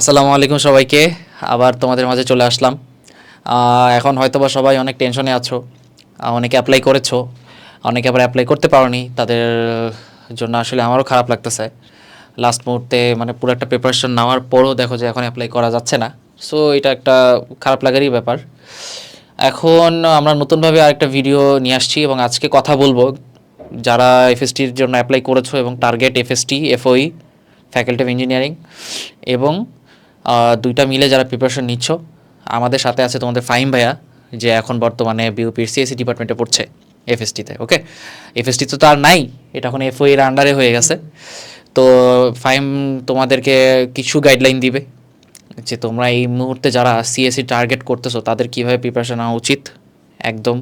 আসসালামু আলাইকুম সবাইকে। আবার তোমাদের মাঝে চলে আসলাম। এখন হয়তোবা সবাই অনেক টেনশনে আছো। অনেকে অ্যাপ্লাই করেছ। অনেকে আবার অ্যাপ্লাই করতে পারোনি। তাদের জন্য আসলে আমারও খারাপ লাগতেছে। লাস্ট মুহূর্তে মানে পুরো একটা প্রিপারেশন নেওয়ার পরও দেখো যে এখন অ্যাপ্লাই করা যাচ্ছে না। সো এটা একটা খারাপ লাগারই ব্যাপার। এখন আমরা নতুনভাবে আরেকটা ভিডিও নিয়ে আসছি এবং আজকে কথা বলব। যারা এফএসটির জন্য অ্যাপ্লাই করেছ এবং target FST FOE faculty of engineering এবং দুইটা মিলে যারা প্রিপারেশন নিচ্ছ, আমাদের সাথে আছে তোমাদের ফাইম ভাইয়া, যে এখন বর্তমানে বিউপির সিএসসি ডিপার্টমেন্টে পড়ছে এফএসটিতে ওকে এফএসটি তো আর নাই, এটা এখন এফওই এর আন্ডারে হয়ে গেছে। তো ফাইম তোমাদেরকে কিছু গাইডলাইন দিবে যে তোমরা এই মুহূর্তে যারা সিএসসি টার্গেট করতেছো, তাদের কীভাবে প্রিপারেশন নেওয়া উচিত, একদম।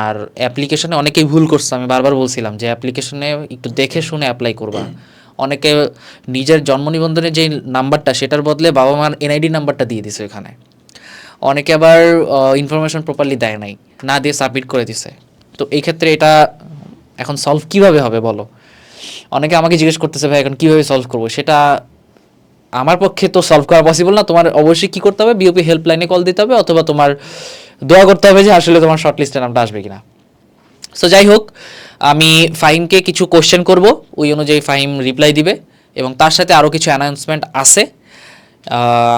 আর অ্যাপ্লিকেশনে অনেকেই ভুল করছে, আমি বারবার বলছিলাম যে অ্যাপ্লিকেশনে একটু দেখে শুনে অ্যাপ্লাই করবা। অনেকে নিজের জন্ম নিবন্ধনের যে নাম্বারটা, সেটার বদলে বাবা মার এনআইডি নাম্বারটা দিয়ে দিছে ওখানে অনেকে আবার ইনফরমেশন প্রপারলি দেয় নাই, না দিয়ে সাবমিট করে দিছে। তো এই ক্ষেত্রে এটা এখন সলভ কীভাবে হবে বলো? অনেকে আমাকে জিজ্ঞেস করতেছে, ভাই, এখন কীভাবে সলভ করব? সেটা আমার পক্ষে তো সলভ করা পসিবল না। তোমার অবশ্যই কি করতে হবে? বিওপি হেল্পলাইনে কল দিতে হবে অথবা তোমার দোয়া করতে হবে যে আসলে তোমার শর্ট লিস্টে নামটা আসবে কিনা। সো যাই হোক আমি ফাহিমকে কিছু কোশ্চেন করব, ওই অনুযায়ী ফাহিম রিপ্লাই দিবে এবং তার সাথে আরও কিছু অ্যানাউন্সমেন্ট আছে।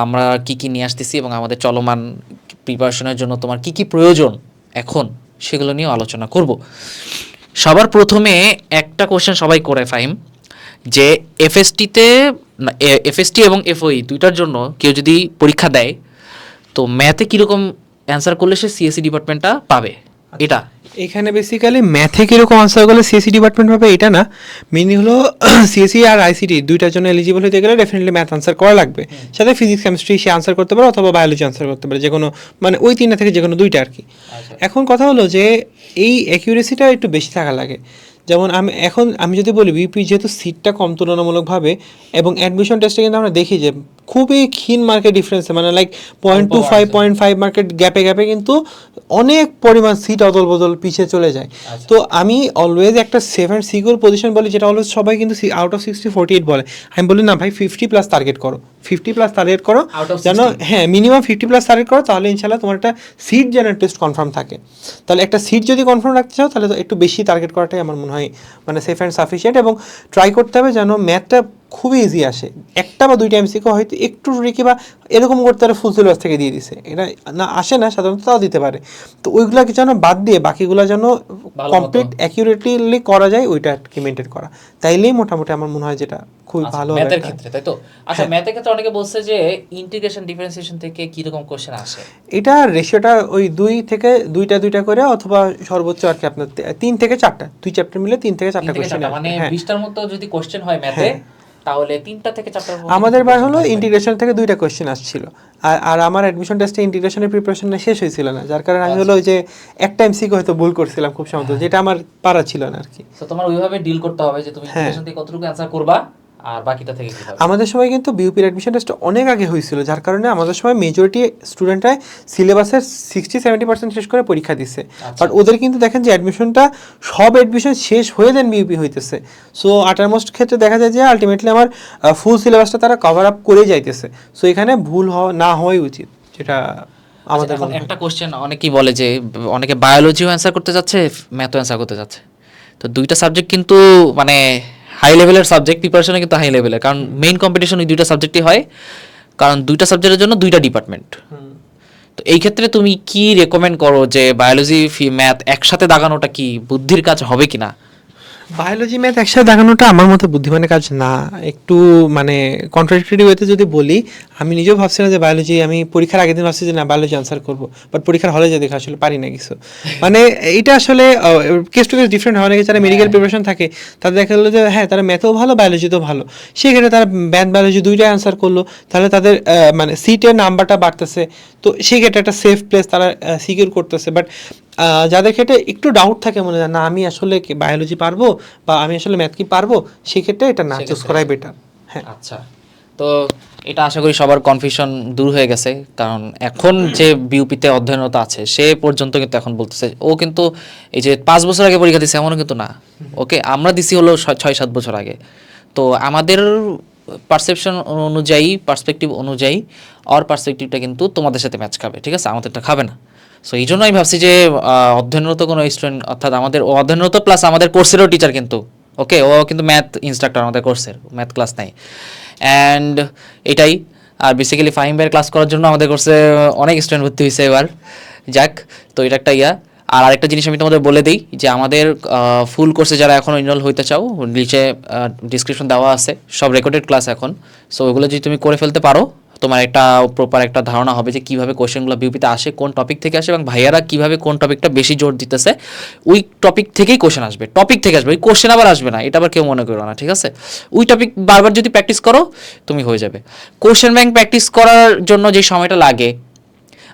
আমরা কি কি নিয়ে আসতেছি এবং আমাদের চলমান প্রিপারেশনের জন্য তোমার কি কি প্রয়োজন এখন সেগুলো নিয়ে আলোচনা করব। সবার প্রথমে একটা কোশ্চেন সবাই করে ফাহিম, যে এফএসটিতে এফএসটি এবং এফওই দুইটার জন্য কেউ যদি পরীক্ষা দেয়, তো ম্যাথে কীরকম অ্যান্সার করলে সে সিএসসি ডিপার্টমেন্টটা পাবে? এটা। এখানে বেসিক্যালি ম্যাথে কীরকম আনসার করলে সিএসি ডিপার্টমেন্ট পাবে এটা না মেনলি হলো সিএসসি আর আইসিটি দুইটার জন্য এলিজিবল হতে গেলে ডেফিনেটলি ম্যাথ আনসার করা লাগবে। সাথে ফিজিক্স কেমিস্ট্রি সে আনসার করতে পারে অথবা বায়োলজি আনসার করতে পারে যে কোনো মানে ওই তিনটা থেকে যে কোনো দুইটা আর কি। এখন কথা হলো যে এই অ্যাকিউরেসিটা একটু বেশি থাকা লাগে। যেমন আমি এখন আমি যদি বলি বিপি যেহেতু সিটটা কম তুলনামূলকভাবে এবং অ্যাডমিশন টেস্টে কিন্তু আমরা দেখি যে খুবই ক্ষীণ মার্কেট ডিফারেন্স মানে like point two five point five market গ্যাপে গ্যাপে কিন্তু অনেক পরিমাণ সিট অদল বদল পিছিয়ে চলে যায়। তো আমি অলওয়েজ একটা সেফ অ্যান্ড সিকিউর পজিশন বলি যেটা অলওয়েজ সবাই কিন্তু out of sixty forty eight বলে। আমি বলি না ভাই ফিফটি প্লাস টার্গেট করো। ফিফটি প্লাস টার্গেট করো যেন হ্যাঁ মিনিমাম ফিফটি প্লাস টার্গেট করো তাহলে ইনশাল্লাহ তোমার একটা সিট যেন টেস্ট কনফার্ম থাকে। তাহলে একটা সিট যদি কনফার্ম রাখতে চাও তাহলে তো একটু বেশি টার্গেট করাটাই আমার মনে হয় মানে সেফ অ্যান্ড সাফিসিয়েন্ট এবং ট্রাই করতে হবে যেন ম্যাথটা খুবই ইজি আসে। একটা বা দুইটা এমসিকে হয়তো একটু রেখে বা এরকম করতে পারে ফুল সিলেবাস থেকে দিয়ে দিছে। এটা না আসে না সাধারণত তাও দিতে পারে। তো ওইগুলোকে যেন বাদ দিয়ে বাকিগুলো যেন কমপ্লিট অ্যাকিউরেটলি করা যায় ওইটা কি মেনটেন করা। তাইলেই মোটামুটি আমার মনে হয় যেটা খুবই ভালো হবে ম্যাথের ক্ষেত্রে তাই তো? আচ্ছা ম্যাথের ক্ষেত্রে অনেকে বলছে যে ইন্টিগ্রেশন ডিফারেন্সিয়েশন থেকে কি রকম কোশ্চেন আসে? এটা রেশিওটা ওই দুই থেকে দুইটা দুইটা করে অথবা সর্বোচ্চ আর কি আপনার তিন থেকে চারটা। দুই চ্যাপ্টার মিলে তিন থেকে চারটা কোশ্চেন মানে হ্যাঁ। বিশটার মতো যদি কোশ্চেন হয় ম্যাথে তাহলে তিনটা থেকে চারটা আমাদের বার হলো ইন্টিগ্রেশন থেকে দুইটা কোয়েশ্চেন আসছিল। আর আর আমার অ্যাডমিশন টেস্টে ইন্টিগ্রেশনের প্রিপারেশন শেষ হয়েছিল না যার কারণে আমি হলো ওই যে একটা এমসিকে হয়তো ভুল করছিলাম খুব সম্ভবত যেটা আমার পারা ছিল না আর কি। তো তোমার ওইভাবে ডিল করতে হবে যে তুমি হ্যাঁ। ইন্টিগ্রেশন থেকে কতটুকু অ্যান্সার করবা আর বাকিটা থেকে কি হবে? আমাদের সময় কিন্তু বিউপির অ্যাডমিশন টেস্ট অনেক আগে হয়েছিল যার কারণে আমাদের সময় মেজরিটি স্টুডেন্টরাই সিলেবাসের সিক্সটি সেভেন্টি পার্সেন্ট শেষ করে পরীক্ষা দিচ্ছে। বাট ওদের কিন্তু দেখেন যে অ্যাডমিশনটা সব অ্যাডমিশন শেষ হয়ে দেন বিউপি হইতেছে। সো আটারমোস্ট ক্ষেত্রে দেখা যায় যে আলটিমেটলি আমার ফুল সিলেবাসটা তারা কভার আপ করে যাইতেছে। সো এখানে ভুল হওয়া না হওয়াই উচিত যেটা আমাদের আচ্ছা, হয়। একটা কোশ্চেন অনেকেই বলে যে অনেকে বায়োলজিও অ্যান্সার করতে যাচ্ছে ম্যাথও অ্যান্সার করতে যাচ্ছে। তো দুইটা সাবজেক্ট কিন্তু মানে হাই লেভেলের সাবজেক্ট প্রিপারেশনে কিন্তু হাই লেভেলের কারণ মেইন কম্পিটিশন ওই দুইটা সাবজেক্টই হয়। কারণ দুইটা সাবজেক্টের জন্য দুইটা ডিপার্টমেন্ট তো এই ক্ষেত্রে তুমি কি রেকমেন্ড করো যে বায়োলজি ম্যাথ একসাথে দাগানোটা কি বুদ্ধির কাজ হবে কিনা? বায়োলজি ম্যাথ একসাথে দেখানোটা আমার মতে বুদ্ধিমানের কাজ না। একটু মানে কন্ট্রাডিক্টরি ওয়েতে যদি বলি, আমি নিজেও ভাবছিলাম যে বায়োলজি আমি পরীক্ষার আগের দিন ভাবছি যে না বায়োলজি আনসার করব। বাট পরীক্ষার হলে যে দেখে, আসলে পারি না কিছু। মানে এটা আসলে কেস টু কেস ডিফারেন্ট হয়। অনেকে যারা মেডিকেল প্রিপারেশন থাকে, তাদের দেখা গেলো যে হ্যাঁ তারা ম্যাথেও ভালো বায়োলজিতেও ভালো। সেক্ষেত্রে তারা ম্যাথ বায়োলজি দুইটাই আনসার করল। তাহলে তাদের মানে সিটের নাম্বারটা বাড়তেছে। তো সেক্ষেত্রে একটা সেফ প্লেস তারা সিকিউর করতেছে। বাট যাদের ক্ষেত্রে একটু ডাউট থাকে মনে হয় না আমি আসলে বায়োলজি পারব বা আমি আসলে ম্যাথ কি পারব সেক্ষেত্রে এটা না চুজ করাই বেটার হ্যাঁ। আচ্ছা তো এটা আশা করি সবার কনফিউশন দূর হয়ে গেছে কারণ এখন যে বিউপিতে অধ্যয়নরত আছে সে পর্যন্ত কিন্তু এখন বলতেছে ও কিন্তু এই যে পাঁচ বছর আগে পরীক্ষা দিচ্ছে এমনও কিন্তু না। ওকে আমরা দিছি হলো ছয় সাত বছর আগে। তো আমাদের পারসেপশন অনুযায়ী পার্সপেক্টিভ অনুযায়ী আর পার্সপেক্টিভটা কিন্তু তোমাদের সাথে ম্যাচ খাবে ঠিক আছে? আমাদেরটা খাবে না। সো এই জন্য আমি ভাবছি যে অধ্যয়নরত কোনো স্টুডেন্ট অর্থাৎ আমাদের, ও অধ্যয়নরত প্লাস আমাদের কোর্সেরও টিচার কিন্তু ওকে ও কিন্তু ম্যাথ ইনস্ট্রাক্টর আমাদের কোর্সের ম্যাথ ক্লাস নাই। অ্যান্ড এটাই, আর বেসিক্যালি ফাহিম ভাইয়ের ক্লাস করার জন্য আমাদের কোর্সে অনেক স্টুডেন্ট ভর্তি হয়েছে এবার। যাক, তো এটা একটা ইয়া। আর আরেকটা জিনিস আমি তোমাদের বলে দিই, যে আমাদের ফুল কোর্সে যারা এখন ইনরোল হইতে চাও, নিচে ডিসক্রিপশন দেওয়া আছে, সব রেকর্ডেড ক্লাস এখন। সো ওগুলো যদি তুমি করে ফেলতে পারো তোমার একটা প্রপার একটা ধারণা হবে যে কীভাবে কোশ্চেনগুলো বিউপিতে আসে, কোন টপিক থেকে আসে এবং ভাইয়ারা কীভাবে কোন টপিকটা বেশি জোর দিতেছে, ওই টপিক থেকেই কোশ্চেন আসবে। টপিক থেকে আসবে, ওই কোশ্চেন আবার আসবে না, এটা আবার কেউ মনে করো না, ঠিক আছে? ওই টপিক বারবার যদি প্র্যাকটিস করো, তুমি হয়ে যাবে। কোশ্চেন ব্যাংক প্র্যাকটিস করার জন্য যে সময়টা লাগে,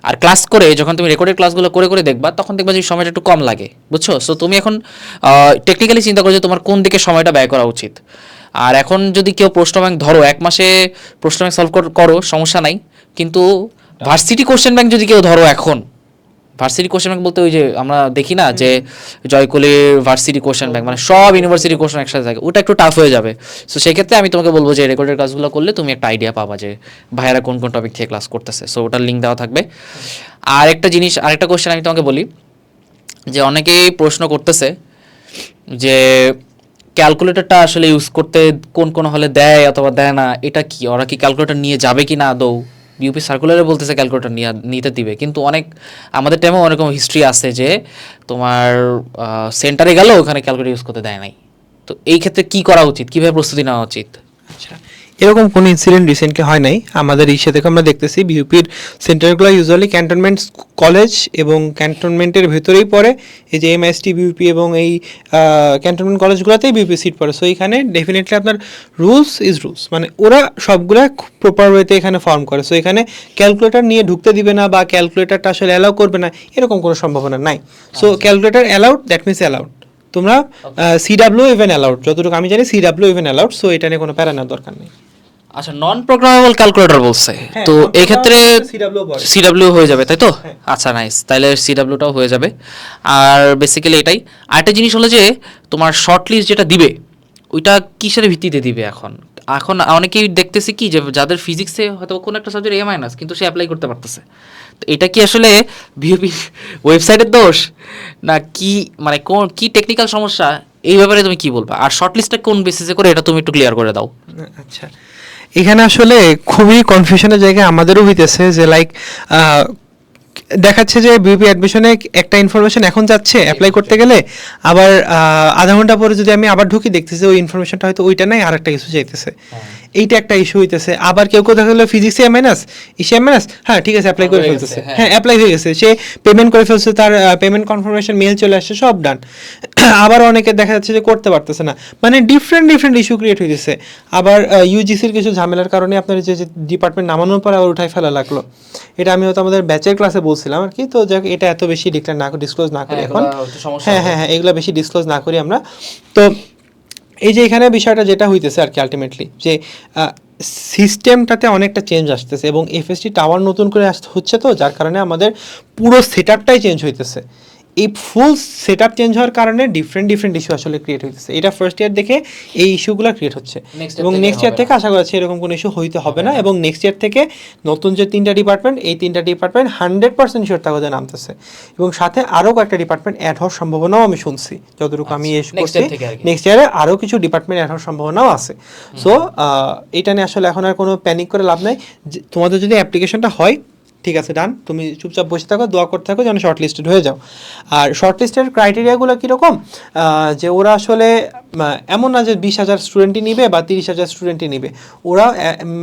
আর ক্লাস করে যখন তুমি রেকর্ডেড ক্লাসগুলো করে করে দেখবা, তখন দেখবা যে সময়টা একটু কম লাগে, বুঝছ? সো তুমি এখন টেকনিক্যালি চিন্তা করো যে তোমার কোন দিকে সময়টা ব্যয় করা উচিত। আর এখন যদি কেউ প্রশ্ন ব্যাংক ধরো, এক মাসে প্রশ্ন ব্যাংক সলভ করো সমস্যা নাই। কিন্তু ভার্সিটি কোশ্চেন ব্যাংক যদি কেউ ধরো এখন ভার্সিটি কোশ্চেন ব্যাংক বলতে ওই যে আমরা দেখি না যে জয়কলির ভার্সিটি কোশ্চেন ব্যাংক মানে সব ইউনিভার্সিটি কোশ্চেন একসাথে থাকে, ওটা একটু টাফ হয়ে যাবে। সো সেই ক্ষেত্রে আমি তোমাকে বলব যে রেকর্ডের ক্লাসগুলো করলে তুমি একটা আইডিয়া পাবা যে ভাইয়ারা কোন কোন টপিক থেকে ক্লাস করতেছে। সো ওটার লিঙ্ক দেওয়া থাকবে। আর একটা জিনিস, আরেকটা কোশ্চেন আমি তোমাকে বলি, যে অনেকেই প্রশ্ন করতেছে যে ক্যালকুলেটরটা আসলে ইউজ করতে কোন কোন হলে দেয় অথবা দেয় না, এটা কি? ওরা কি ক্যালকুলেটর নিয়ে যাবে কি না আদৌ ইউপি সার্কুলারে বলতেছে ক্যালকুলেটর নিয়ে, নিতে দিবে। কিন্তু অনেক, আমাদের টাইমে অনেক হিস্ট্রি আছে যে তোমার সেন্টারে গেল ওখানে ক্যালকুলেটর ইউজ করতে দেয় নাই। তো এই ক্ষেত্রে কি করা উচিত? কীভাবে প্রস্তুতি নেওয়া উচিত? আচ্ছা। এরকম কোনো ইনসিডেন্ট রিসেন্টলি হয় নাই। আমাদের ইসে থেকে আমরা দেখতেছি বিউপির সেন্টারগুলো ইউজুয়ালি ক্যান্টনমেন্ট কলেজ এবং ক্যান্টনমেন্টের ভেতরেই পড়ে। এই যে এমএসটি বিউপি এবং এই ক্যান্টনমেন্ট কলেজগুলোতেই বিউপি সিট পড়ে। সো এখানে ডেফিনেটলি আপনার রুলস ইজ রুলস মানে ওরা সবগুলা প্রপার ওয়েতে এখানে ফর্ম করে। সো এখানে ক্যালকুলেটর নিয়ে ঢুকতে দিবে না বা ক্যালকুলেটরটা আসলে অ্যালাউ করবে না এরকম কোনো সম্ভাবনা নাই। So calculator allowed that means allowed তোমরা সিডাব্লিউ ইভেন অ্যালাউড যতটুকু আমি জানি সিডাব্লিউ ইভেন অ্যালাউড সো এটা নিয়ে কোনো প্যারা নেওয়ার দরকার নেই। আচ্ছা নন প্রোগ্রামেবল ক্যালকুলেটর বলছে। হ্যাঁ, তো এই ক্ষেত্রে সিডাব্লিউ হয়ে যাবে তাই তো? হ্যাঁ। আচ্ছা নাইস তাহলে সিডাব্লিউটাও হয়ে যাবে। আর বেসিক্যালি এটাই। আরেকটা জিনিস হলো যে তোমার শর্ট লিস্ট যেটা দিবে ওইটা কিসের ভিত্তিতে দিবে এখন? এখন অনেকেই দেখতেছি কি যে যাদের ফিজিক্সে হয়তো কোনো একটা সাবজেক্ট এ মাইনাস কিন্তু সে অ্যাপ্লাই করতে পারতেছে। তো এটা কি আসলে বিউপি ওয়েবসাইটের দোষ? না কি মানে কোন কি টেকনিক্যাল সমস্যা? এই ব্যাপারে তুমি কি বলবা? আর শর্ট লিস্টটা কোন বেসিসে করে এটা তুমি একটু ক্লিয়ার করে দাও। আচ্ছা। এখানে আসলে খুবই কনফিউশনের জায়গায় আমাদেরও হইতেছে যে লাইক দেখাচ্ছে যে বিউপি অ্যাডমিশনে একটা ইনফরমেশন এখন যাচ্ছে অ্যাপ্লাই করতে গেলে। আবার আধা ঘণ্টা পরে যদি আমি আবার ঢুকি দেখতেছি ওই ইনফরমেশনটা হয়তো ওইটা নাই আর একটা কিছু চাইতেছে। এইটা একটা ইস্যু হইতেছে। আবার কেউ কেউ দেখা গেলো ফিজিক্সে এম মাইনাস ইসে এম মাইনাস হ্যাঁ ঠিক আছে অ্যাপ্লাই করে ফেলতেছে। হ্যাঁ। হ্যাঁ অ্যাপ্লাই হয়ে গেছে। সে পেমেন্ট করে ফেলছে তার পেমেন্ট কনফার্মেশন মেল চলে আসছে সব ডান আবার অনেকে দেখা যাচ্ছে যে করতে পারতেছে না। মানে ডিফারেন্ট ডিফারেন্ট ইস্যু ক্রিয়েট হইতেছে। আবার ইউজিসির কিছু ঝামেলার কারণে আপনার যে ডিপার্টমেন্ট নামানোর পর আবার উঠাই ফেলা লাগল। এটা আমি হয়তো আমাদের ব্যাচের ক্লাসে বলছিলাম আর কি। তো যাক এটা এত বেশি ডিক্লেয়ার না ডিসক্লোজ না করি হ্যাঁ, এখন। সমস্যা হ্যাঁ হ্যাঁ হ্যাঁ এগুলো বেশি ডিসক্লোজ না করি আমরা। তো এই যে এখানে বিষয়টা যেটা হইতেছে আর কি আলটিমেটলি যে সিস্টেমটাতে অনেকটা চেঞ্জ আসতেছে এবং এফএসটি টাওয়ার নতুন করে আসতে হচ্ছে তো, যার কারণে আমাদের পুরো সেট আপটাই চেঞ্জ হইতেছে। এই ফুল সেট আপ চেঞ্জ হওয়ার কারণে ডিফারেন্ট ডিফারেন্ট ইস্যু আসলে ক্রিয়েট হইতেছে। এটা ফার্স্ট ইয়ার দেখে এই ইস্যুগুলো ক্রিয়েট হচ্ছে। এবং নেক্সট ইয়ার থেকে আশা করছি এরকম কোনো ইস্যু হইতে হবে না। এবং নেক্সট ইয়ার থেকে নতুন যে তিনটা ডিপার্টমেন্ট এই তিনটা ডিপার্টমেন্ট হান্ড্রেড পার্সেন্ট শিওর তাগদে নামতেছে। এবং সাথে আরও কয়েকটা ডিপার্টমেন্ট অ্যাড হওয়ার সম্ভাবনাও আমি শুনছি যতটুকু আমি এস আচ্ছা, করছি। year থেকে আর কি। নেক্সট ইয়ারে আরও কিছু ডিপার্টমেন্ট অ্যাড হওয়ার সম্ভাবনাও আছে। সো এটা নিয়ে আসলে এখন আর কোনো প্যানিক করে লাভ নাই। তোমাদের যদি অ্যাপ্লিকেশনটা হয় ঠিক আছে ডান তুমি চুপচাপ বসে থাকো, দোয়া করতে থাকো যেন শর্ট লিস্টেড হয়ে যাও। আর শর্ট লিস্টের ক্রাইটেরিয়াগুলো কীরকম? যে ওরা আসলে এমন না যে বিশ হাজার স্টুডেন্টই নিবে বা তিরিশ হাজার স্টুডেন্টই নিবে। ওরা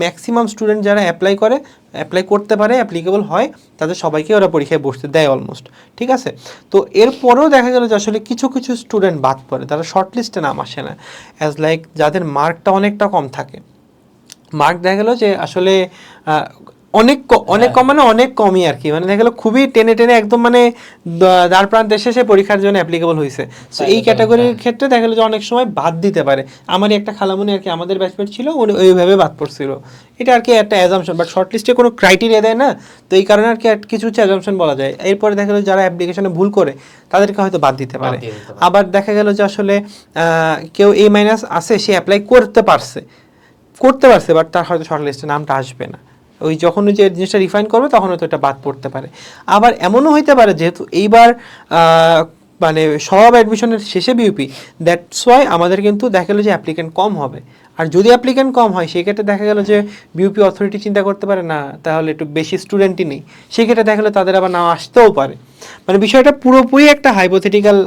ম্যাক্সিমাম স্টুডেন্ট যারা অ্যাপ্লাই করে অ্যাপ্লাই করতে পারে অ্যাপ্লিকেবল হয়, তাদের সবাইকে ওরা পরীক্ষায় বসতে দেয় অলমোস্ট ঠিক আছে? তো এরপরেও দেখা গেল যে আসলে কিছু কিছু স্টুডেন্ট বাদ পড়ে, তারা শর্ট লিস্টে নাম আসে না। অ্যাজ লাইক যাদের মার্কটা অনেকটা কম থাকে। মার্ক দেখা গেলো যে আসলে অনেক অনেক কম মানে অনেক কমই আর কি। মানে দেখা গেলো খুবই টেনে টেনে একদম মানে দ্বার প্রান্তে এসে সে পরীক্ষার জন্য অ্যাপ্লিকেবল হয়েছে সো এই ক্যাটাগরির ক্ষেত্রে দেখা গেলো যে অনেক সময় বাদ দিতে পারে। আমারই একটা খালামুনি আর কি আমাদের ব্যাচমেট ছিল উনি ওইভাবে বাদ পড়ছিল। এটা আর কি একটা অ্যাজামশন বাট শর্ট লিস্টে কোনো ক্রাইটেরিয়া দেয় না। তো এই কারণে আর কি কিছু হচ্ছে অ্যাজামশন বলা যায়। এরপরে দেখা গেলো যারা অ্যাপ্লিকেশনে ভুল করে তাদেরকে হয়তো বাদ দিতে পারে। দিয়ে দিতে পারে। আবার দেখা গেল যে আসলে কেউ এ মাইনাস আছে সে অ্যাপ্লাই করতে পারছে। করতে পারছে বাট তার হয়তো শর্ট লিস্টে নামটা আসবে না। ওই যখন যে জিনিসটা রিফাইন করবে তখন হয়তো এটা বাদ পড়তে পারে। আবার এমনও হইতে পারে যেহেতু এইবার মানে সব অ্যাডমিশনের শেষে বিউপি দ্যাটস ওয়াই আমাদের কিন্তু দেখা গেলো যে অ্যাপ্লিকেন্ট কম হবে। আর যদি অ্যাপ্লিকেন্ট কম হয় সেক্ষেত্রে দেখা গেল যে বিউপি অথরিটি চিন্তা করতে পারে না তাহলে একটু বেশি স্টুডেন্টই নেই। সেক্ষেত্রে দেখা গেলো তাদের আবার নাও আসতেও পারে। মানে বিষয়টা পুরোপুরি একটা হাইপোথেটিক্যাল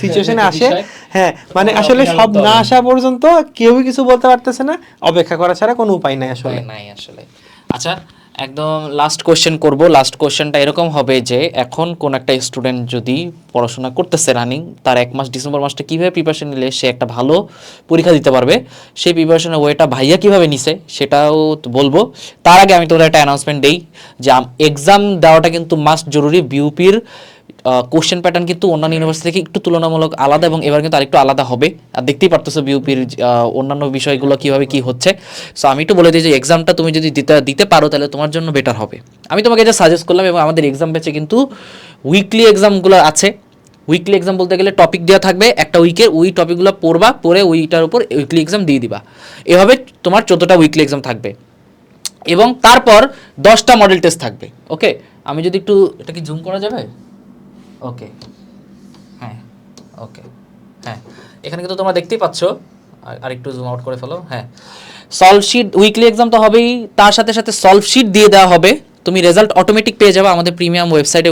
সিচুয়েশনে আসে। হ্যাঁ মানে আসলে সব না আসা পর্যন্ত কেউই কিছু বলতে পারতেছে না। অপেক্ষা করা ছাড়া কোনো উপায় নাই আসলে। নাই আসলে। আচ্ছা একদম লাস্ট কোয়েশ্চেন করব। লাস্ট কোয়েশ্চেনটা এরকম হবে যে, এখন কোন একটা স্টুডেন্ট যদি পড়াশোনা করতেছে রানিং তার এক মাস ডিসেম্বর মাসটা কীভাবে প্রিপারেশন নিলে সে একটা ভালো পরীক্ষা দিতে পারবে? সেই প্রিপারেশনের ওয়েটা ভাইয়া কীভাবে নিছে, সেটাও বলব। তার আগে আমি তোদের একটা অ্যানাউন্সমেন্ট দিই যে এক্সাম দেওয়াটা কিন্তু মাস্ট জরুরি বিউপির কোশ্চেন প্যাটার্ন কিন্তু অন্যান্য ইউনিভার্সিটি থেকে একটু তুলনামূলক আলাদা এবং এবার কিন্তু আরেকটু আলাদা হবে। আর দেখতেই পারতেছো বিউপির অন্যান্য বিষয়গুলো কীভাবে কি হচ্ছে। সো আমি একটু বলে দিই যে এক্সামটা তুমি যদি দিতে দিতে পারো, তাহলে তোমার জন্য বেটার হবে। আমি তোমাকে এটা সাজেস্ট করলাম এবং আমাদের এক্সাম ব্যাচে কিন্তু উইকলি এক্সামগুলো আছে। উইকলি এক্সাম বলতে গেলে টপিক দেওয়া থাকবে, একটা উইকের ওই টপিকগুলো পড়বা, পড়ে ওইটার উপর উইকলি এক্সাম দিয়ে দিবা। এভাবে তোমার চোদ্দোটা উইকলি এক্সাম থাকবে। এবং তারপর দশটা মডেল টেস্ট থাকবে ওকে আমি যদি একটু, এটা কি জুম করা যাবে? ওকে হ্যাঁ ওকে হ্যাঁ এখানে কিন্তু তোমরা দেখতেই পাচ্ছ, আর- একটু জুম আউট করে ফেলো হ্যাঁ। সলভ শিট উইকলি এক্সাম তো হবেই, তার সাথে সাথে সলভ শিট দিয়ে দেওয়া হবে। তুমি রেজাল্ট অটোমেটিক পেয়ে যাবে, আমাদের প্রিমিয়াম ওয়েবসাইটে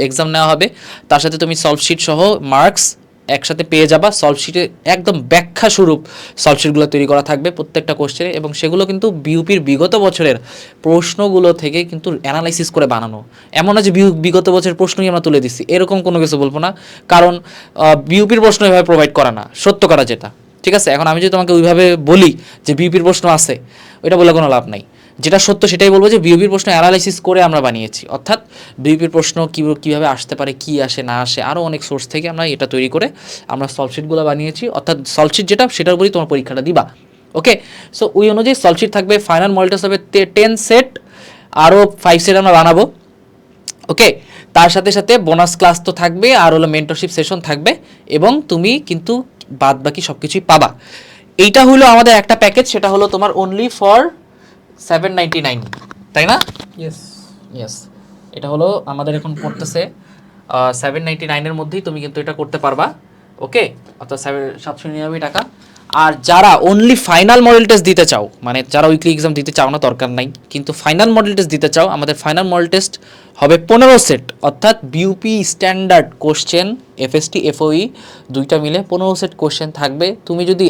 এক্সাম নেওয়া হবে। তার সাথে তুমি সলভ সহ মার্কস একসাথে পেয়ে যাবা। সলভ শিটে একদম ব্যাখ্যা স্বরূপ সলভ শিটগুলো তৈরি করা থাকবে প্রত্যেকটা কোশ্চেনে এবং সেগুলো কিন্তু বিউপির বিগত বছরের প্রশ্নগুলো থেকে কিন্তু অ্যানালাইসিস করে বানানো। এমন না যে বিগত বছরের প্রশ্নই আমরা তুলে দিচ্ছি। এরকম কোনো কিছু বলব না। কারণ বিউপির প্রশ্ন এভাবে প্রোভাইড করা না। সত্য করা যেটা। ঠিক আছে? এখন আমি যদি তোমাকে ওইভাবে বলি যে বিউপির প্রশ্ন আছে, ওইটা বলে কোনো লাভ নাই। যেটা সত্য সেটাই বলব যে বিউপির প্রশ্ন অ্যানালাইসিস করে আমরা বানিয়েছি। অর্থাৎ বিউপির প্রশ্ন কী, কীভাবে আসতে পারে, কি আসে, না আসে আরও অনেক সোর্স থেকে আমরা এটা তৈরি করে আমরা সলভশিটগুলো বানিয়েছি। অর্থাৎ সলভশিট যেটা সেটার উপরেই তোমার পরীক্ষাটা দিবা। ওকে সো ওই অনুযায়ী সলভশিট থাকবে ফাইনাল মডেলটা হবে টেন সেট আরও ফাইভ সেট আমরা বানাবো। ওকে তার সাথে সাথে বোনাস ক্লাস তো থাকবে আর হলো মেন্টরশিপ সেশন থাকবে, এবং তুমি কিন্তু বাদ বাকি সব কিছুই পাবা। এইটা হলো আমাদের একটা প্যাকেজ সেটা হলো তোমার only for seven ninety nine তাই না? ইয়েস ইয়েস এটা হলো আমাদের এখন পড়তেছে সেভেন নাইনটি নাইনের মধ্যেই তুমি কিন্তু এটা করতে পারবা ওকে অর্থাৎ সেভেন সাতশো নিরানব্বই টাকা। আর যারা অনলি ফাইনাল মডেল টেস্ট দিতে চাও মানে যারা উইকলি এক্সাম দিতে চাও না দরকার নাই কিন্তু ফাইনাল মডেল টেস্ট দিতে চাও আমাদের ফাইনাল মডেল টেস্ট হবে পনেরো সেট অর্থাৎ BUP standard question FST FOE দুইটা মিলে পনেরো সেট কোশ্চেন থাকবে। তুমি যদি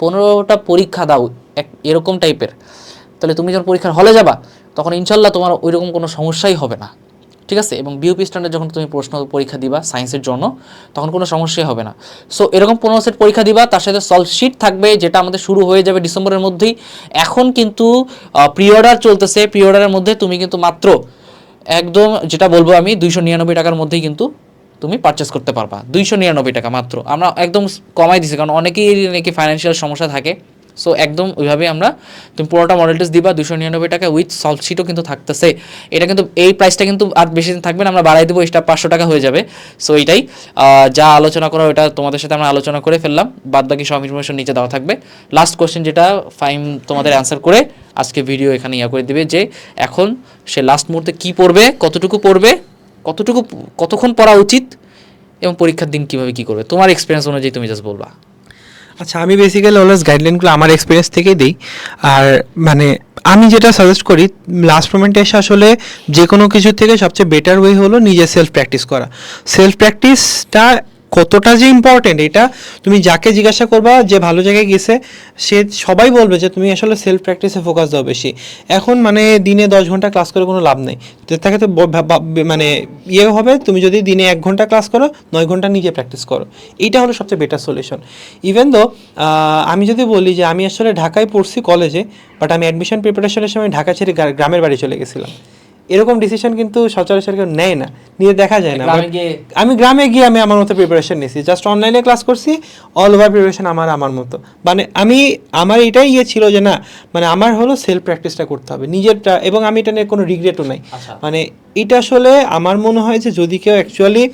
পনেরোটা পরীক্ষা দাও এক এরকম টাইপের তাহলে তুমি যখন পরীক্ষার হলে যাবা, তখন ইনশাল্লাহ তোমার ওইরকম কোনো সমস্যাই হবে না। ঠিক আছে? এবং বিউপি স্ট্যান্ডার্ড যখন তুমি প্রশ্ন পরীক্ষা দিবা সায়েন্সের জন্য, তখন কোনো সমস্যাই হবে না। সো এরকম পনেরো সেট পরীক্ষা দিবা, তার সাথে সলভ শিট থাকবে, যেটা আমাদের শুরু হয়ে যাবে ডিসেম্বরের মধ্যেই। এখন কিন্তু প্রি অর্ডার চলতেছে প্রি অর্ডারের মধ্যে তুমি কিন্তু মাত্র একদম যেটা বলব আমি, দুইশো নিরানব্বই টাকার মধ্যেই কিন্তু তুমি পারচেস করতে পারবা। দুইশো নিরানব্বই টাকা মাত্র। আমরা একদম কমাই দিছি, কারণ অনেকেই নাকি ফাইন্যান্সিয়াল সমস্যা থাকে। সো একদম ওইভাবে আমরা তুমি পুরোটা মডেল টেস্ট দিবা দুশো নিরানব্বই টাকা উইথ সলভ শিটও কিন্তু থাকতেছে। এটা কিন্তু এই প্রাইসটা কিন্তু আর বেশি দিন থাকবে না, আমরা বাড়াই দেবো, এটা পাঁচশো টাকা হয়ে যাবে। সো এইটাই যা আলোচনা করা ওটা তোমাদের সাথে আমরা আলোচনা করে ফেললাম। বাদ বাকি সব ইনফরমেশন নিচে দেওয়া থাকবে। লাস্ট কোশ্চেন যেটা ফাইম তোমাদের অ্যান্সার করে আজকে ভিডিও এখানে ইয়া করে দিবে যে, এখন সে লাস্ট মুহূর্তে কি পড়বে, কতটুকু পড়বে, কতটুকু, কতক্ষণ পড়া উচিত, এবং পরীক্ষার দিন কীভাবে কি করবে? তোমার এক্সপিরিয়েন্স অনুযায়ী তুমি জাস্ট বলবা। আচ্ছা আমি বেসিক্যালি অলওয়েজ গাইডলাইনগুলো আমার এক্সপিরিয়েন্স থেকেই দিই। আর মানে আমি যেটা সাজেস্ট করি লাস্ট মোমেন্টে এসে আসলে যে কোনো কিছু থেকে সবচেয়ে বেটার ওয়ে হলো নিজে সেলফ প্র্যাকটিস করা। সেলফ প্র্যাকটিসটা কতটা যে ইম্পর্টেন্ট এটা তুমি যাকে জিজ্ঞাসা করবা যে ভালো জায়গায় গেছে, সে সবাই বলবে যে তুমি আসলে সেলফ প্র্যাকটিসে ফোকাস দাও বেশি। এখন মানে দিনে দশ ঘণ্টা ক্লাস করে কোনো লাভ নেই। তাকে তো মানে ইয়ে হবে, তুমি যদি দিনে এক ঘণ্টা ক্লাস করো, নয় ঘণ্টা নিজে প্র্যাকটিস করো। এইটা হলো সবচেয়ে বেটার সলিউশন ইভেন দো আমি যদি বলি যে আমি আসলে ঢাকায় পড়ছি কলেজে বাট আমি অ্যাডমিশন প্রিপারেশনের সময় ঢাকা ছেড়ে গ্রামের বাড়ি চলে গেছিলাম। এরকম ডিসিশন কিন্তু সচরাচর কেউ নেয় না নিয়ে দেখা যায় না। আমি গ্রামে গিয়ে আমি আমার মতো প্রিপারেশন নিয়েছি। জাস্ট অনলাইনে ক্লাস করছি অল ওভার প্রিপারেশন আমার আমার মতো। মানে আমি আমার এটাই ইয়ে ছিল যে না মানে আমার হলো সেলফ প্র্যাকটিসটা করতে হবে। নিজেরটা এবং আমি এটা নিয়ে কোনো রিগ্রেটও নাই। আচ্ছা। মানে এটা আসলে আমার মনে হয় যে যদি কেউ অ্যাকচুয়ালি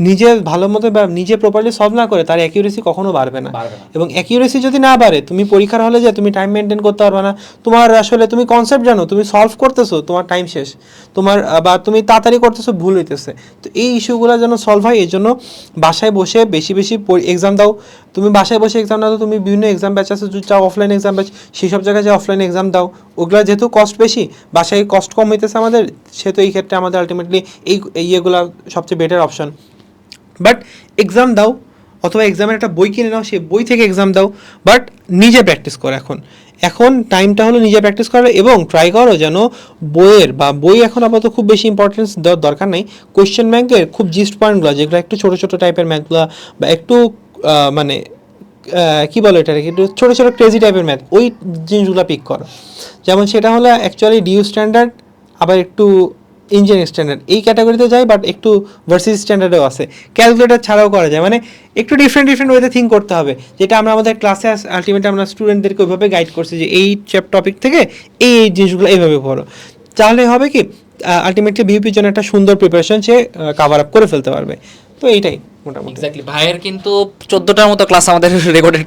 নিজে ভালো মতো বা নিজে প্রপারলি সলভ না করে তার অ্যাকিউরেসি কখনো বাড়বে না। বাড়বে না। এবং অ্যাকিউরেসি যদি না বাড়ে তুমি পরীক্ষার হলে যে তুমি টাইম মেনটেন করতে পারবে না। তোমার আসলে তুমি কনসেপ্ট জানো তুমি সলভ করতেছো তোমার টাইম শেষ। তোমার বা তুমি তাড়াতাড়ি করতেছো, ভুল হইতেছে। তো এই ইস্যুগুলো যেন সলভ হয়, এই জন্য বাসায় বসে বেশি বেশি এক্সাম দাও। তুমি বাসায় বসে এক্সাম দাও, তুমি বিভিন্ন এক্সাম ব্যাচ আছে, যদি চাও অফলাইন এক্সাম ব্যাচ সেই সব জায়গায় যে অফলাইন এক্সাম দাও। ওগুলো যেহেতু কস্ট বেশি, বাসায় কস্ট কম হইতেছে আমাদের, সেহেতু এই ক্ষেত্রে আমাদের আলটিমেটলি এই ইয়েগুলো সবচেয়ে বেটার অপশন বাট এক্সাম দাও, অথবা এক্সামের একটা বই কিনে নাও, সেই বই থেকে এক্সাম দাও বাট নিজে প্র্যাকটিস করো এখন। এখন টাইমটা হলো নিজে প্র্যাকটিস করো এবং ট্রাই করো যেন বইয়ের বা বই এখন আপাতত খুব বেশি ইম্পর্টেন্স দেওয়ার দরকার নেই। কোয়েশ্চেন ব্যাংকের খুব জিস্ট পয়েন্টগুলো যেগুলো একটু ছোটো ছোটো টাইপের ম্যাথগুলো বা একটু মানে কি বলো এটা একটু ছোটো ছোটো ক্রেজি টাইপের ম্যাথ ওই জিনিসগুলো পিক করো। যেমন সেটা হলো অ্যাকচুয়ালি ডিউ স্ট্যান্ডার্ড আবার একটু ইঞ্জিনিয়ারিং স্ট্যান্ডার্ড এই ক্যাটাগরিতে যায় বাট একটু ভার্সিস স্ট্যান্ডার্ডেও আছে। ক্যালকুলেটার ছাড়াও করা যায়। মানে একটু ডিফারেন্ট ডিফারেন্ট ওয়েতে থিঙ্ক করতে হবে। যেটা আমরা আমাদের ক্লাসে আলটিমেটলি আমরা স্টুডেন্টদেরকে ওইভাবে গাইড করছি যে এই টপিক থেকে এই এই জিনিসগুলো এইভাবে পড়ো। তাহলে হবে কি আলটিমেটলি বিউপির জন্য একটা সুন্দর প্রিপারেশন সে কাভার আপ করে ফেলতে পারবে। তো এইটাই মোটামুটি। ভাইয়ের কিন্তু চোদ্দোটার মতো ক্লাস আমাদের রেকর্ডেড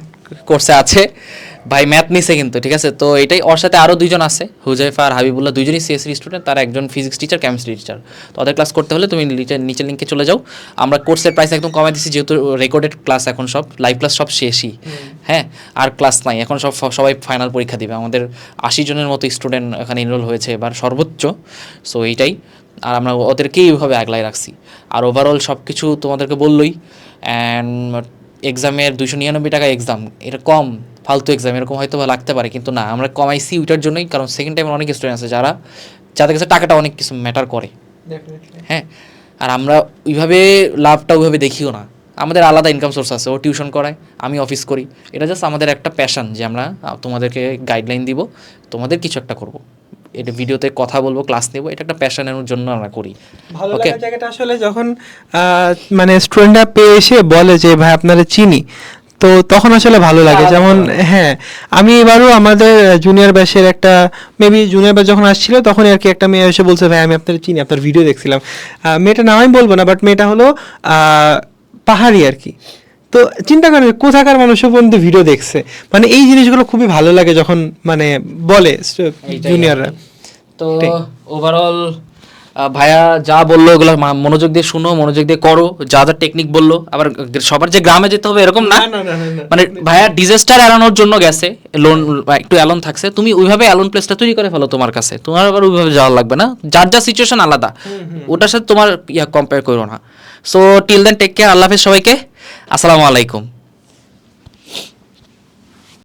কোর্সে আছে। ভাই ম্যাথ নিছে কিন্তু ঠিক আছে? তো এটাই ওর সাথে আরও দুইজন আছে হুজাইফা আর হাবিবুল্লাহ। দুজনই সিএসসি স্টুডেন্ট তারা একজন ফিজিক্স টিচার কেমিস্ট্রি টিচার তো ওদের ক্লাস করতে হলে তুমি নিচে- নিচের লিঙ্কে চলে যাও। আমরা কোর্সের প্রাইস একদম কমাই দিচ্ছি যেহেতু রেকর্ডেড ক্লাস এখন সব লাইভ ক্লাস সব শেষই। হ্যাঁ? আর ক্লাস নাই এখন সব সবাই ফাইনাল পরীক্ষা দিবে। আমাদের আশি জনের মতো স্টুডেন্ট এখানে এনরোল হয়েছে এবার সর্বোচ্চ। সো এইটাই। আর আমরা ওদেরকেই এইভাবে আগলায় রাখছি। আর ওভারঅল সব কিছু তোমাদেরকে বললোই। অ্যান্ড এক্সামের দুশো নিরানব্বই টাকা এক্সাম এটা কম। ফালতু এক্সাম এরকম হয়তো লাগতে পারে কিন্তু না আমরা কমাইছি ওইটার জন্যই কারণ সেকেন্ড টাইম অনেক স্টুডেন্ট আছে যারা যাদের কাছে টাকাটা অনেক কিছু ম্যাটার করে। হ্যাঁ? আর আমরা ওইভাবে লাভটা ওইভাবে দেখিও না। আমাদের আলাদা ইনকাম সোর্স আছে ও টিউশন করায় আমি অফিস করি। এটা জাস্ট আমাদের একটা প্যাশন যে আমরা তোমাদেরকে গাইডলাইন দিব তোমাদের কিছু একটা করব। এটা ভিডিওতে কথা বলব ক্লাস নেব এটা একটা প্যাশনের জন্য আমরা করি। ভালো ওকে লাগার জায়গাটা আসলে যখন মানে স্টুডেন্টরা পেয়ে এসে বলে যে ভাই আপনারা চিনি। তো তখন আসলে ভালো লাগে। যেমন হ্যাঁ আমি এবারও আমাদের জুনিয়র ব্যাচের একটা মেবি জুনিয়র ব্যাচ যখন আসছিল তখন আর কি একটা মেয়ে এসে বলছে ভাই আমি আপনার চিনি আপনার ভিডিও দেখছিলাম। আহ, মেয়েটার নাম আমি বলব না বাট মেয়েটা হলো আহ, পাহাড়ি আর কি। তো চিন্তা করেন কোথাকার মানুষও পর্যন্ত ভিডিও দেখছে? মানে এই জিনিসগুলো খুবই ভালো লাগে যখন মানে বলে জুনিয়ররা তো ওভারঅল ভাইয়া যা বলল ওগুলো মনোযোগ দিয়ে শুনো মনোযোগ দিয়ে করো যা যা টেকনিক বলল আবার সবার যে গ্রামে যেতে হবে এরকম না। মানে ভাইয়া ডিজাস্টার এড়ানোর জন্য গেছে লোন একটু অ্যালোন থাকছে। তুমি ওইভাবে অ্যালোন প্লেসটা তৈরি করে ফেলো তোমার কাছে। তোমার আবার ওইভাবে যাওয়া লাগবে না। যার যা সিচুয়েশন আলাদা। ওটার সাথে তোমার ইয়া কম্পেয়ার করো না। So till then take care আল্লাহ হাফেজ সবাইকে। আসসালামু আলাইকুম।